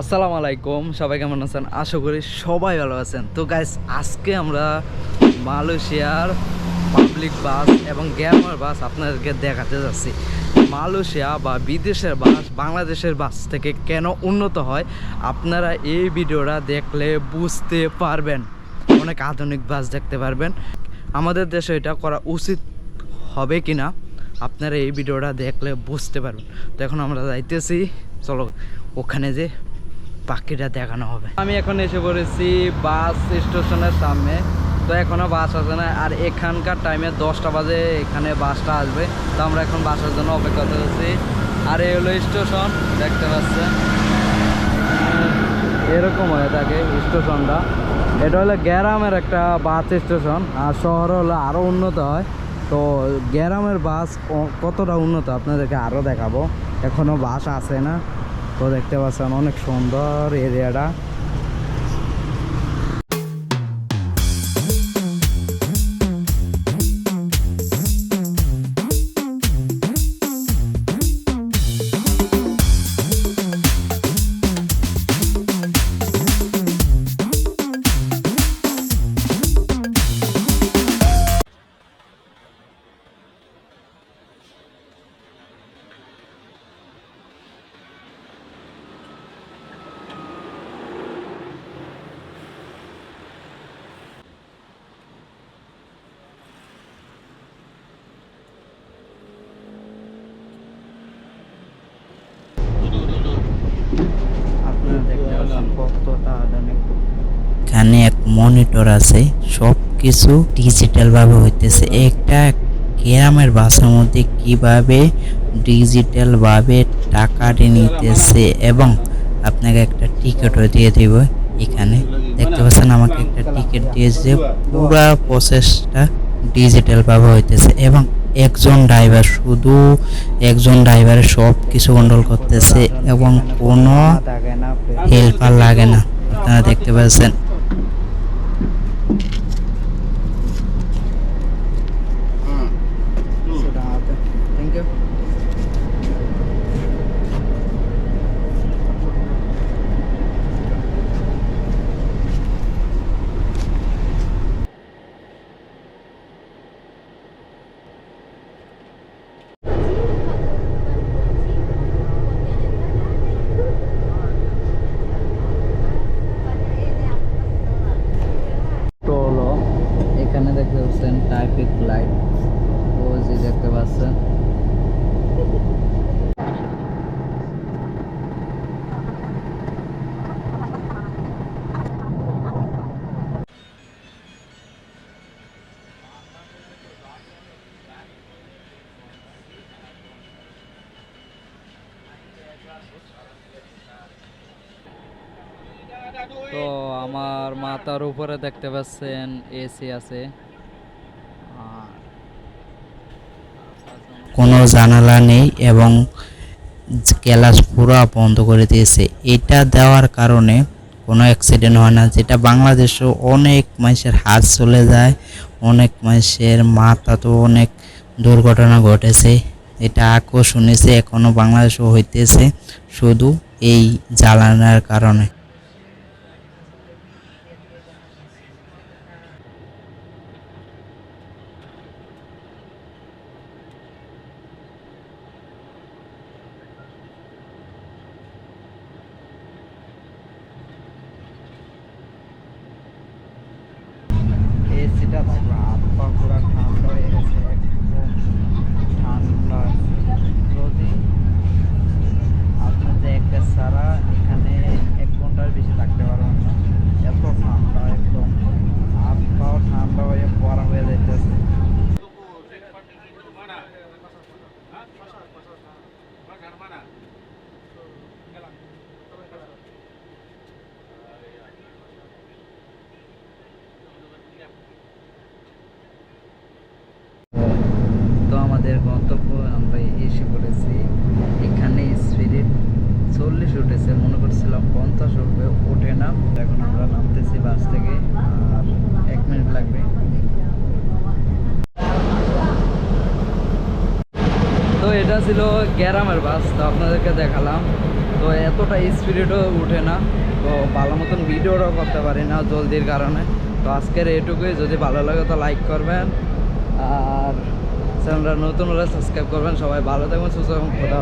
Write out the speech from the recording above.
আসসালামু আলাইকুম, সবাই কেমন আছেন? আশা করি সবাই ভালো আছেন। তো গাইস আজকে আমরা মালয়েশিয়ার পাবলিক বাস এবং গ্যামার বাস আপনাদেরকে দেখাতে যাচ্ছি। মালয়েশিয়া বা বিদেশের বাস বাংলাদেশের বাস থেকে কেন উন্নত হয়, আপনারা এই ভিডিওটা দেখলে বুঝতে পারবেন। অনেক আধুনিক বাস দেখতে পারবেন। আমাদের দেশে এটা করা উচিত হবে কি না আপনারা এই ভিডিওটা দেখলে বুঝতে পারবেন। তো এখন আমরা যাইতেছি। চলো, ওখানে যে পাখিটা দেখানো হবে। আমি এখন এসে পড়েছি বাস স্টেশনের সামনে। তো এখনও বাস আসে না। আর এখানকার টাইমে দশটা বাজে, এখানে বাসটা আসবে। তো আমরা এখন বাসের জন্য অপেক্ষা করতেছি। আর এই হলো স্টেশন, দেখতে পাচ্ছেন। এরকম হয়ে থাকে স্টেশনটা। এটা হলো গ্যারামের একটা বাস স্টেশন। আর শহর হলো আরও উন্নত হয়। তো গ্যারামের বাস কতটা উন্নত আপনাদেরকে আরও দেখাবো। এখনও বাস আসে না। তো দেখতে পাচ্ছেন অনেক সুন্দর এরিয়াটা। এখানে এক মনিটর আছে সব কিছু ডিজিটাল ভাবে হইতেছে। একটা গ্রামের বাসের মধ্যে কীভাবে ডিজিটাল ভাবে টাকাটি নিতেছে এবং আপনাকে একটা টিকিটও দিয়ে দিব এখানে। দেখতে পাচ্ছেন আমাকে একটা টিকিট দিয়েছে। পুরা প্রসেসটা ডিজিটাল ভাবে হইতেছে এবং একজন ড্রাইভার শুধু একজন ড্রাইভারের সব কিছু কন্ট্রোল করতেছে এবং কোনো হেল্পার লাগে না। আপনারা দেখতে পাচ্ছেন থ্যাংক ইউ তো হলো দেখতে ট্রাফিক লাইট ও যে দেখতে পাচ্ছেন? তো আমার মাথার উপরে দেখতে পাচ্ছেন এসি আছে। কোনো জানালা নেই এবং ক্লাস পুরো বন্ধ করে দিয়েছে। এটা দেওয়ার কারণে কোনো অ্যাক্সিডেন্ট হয় না। যেটা বাংলাদেশে অনেক মানুষের হাত চলে যায়, অনেক মানুষের মাথা তো অনেক দুর্ঘটনা ঘটেছে। এটা আকো শুনেছে, এখনও বাংলাদেশে হইতেছে। শুধু এই জ্বালানার কারণে। হাত পা পুরো ঠান্ডা হয়ে গেছে একদম ঠান্ডা। যদি আমাদের গন্তব্য আমরা এসে পড়েছি। এখানে স্পিরিট চল্লিশ উঠেছে, মনে করছিলাম পঞ্চাশ উঠবে, ওঠে না। এখন আমরা নামতেছি বাস থেকে, আর এক মিনিট লাগবে। তো এটা ছিল গ্যারামের বাস, তো আপনাদেরকে দেখালাম। তো এতটা স্পিরিটও উঠে না, তো ভালো মতন ভিডিওটাও করতে পারি না জলদির কারণে। তো আজকের এটুকুই যদি ভালো লাগে তো লাইক করবেন, আর চ্যানেলটা নতুন হলে সাবস্ক্রাইব করবেন সবাই ভালো থাকবেন সুস্থ এবং খোদা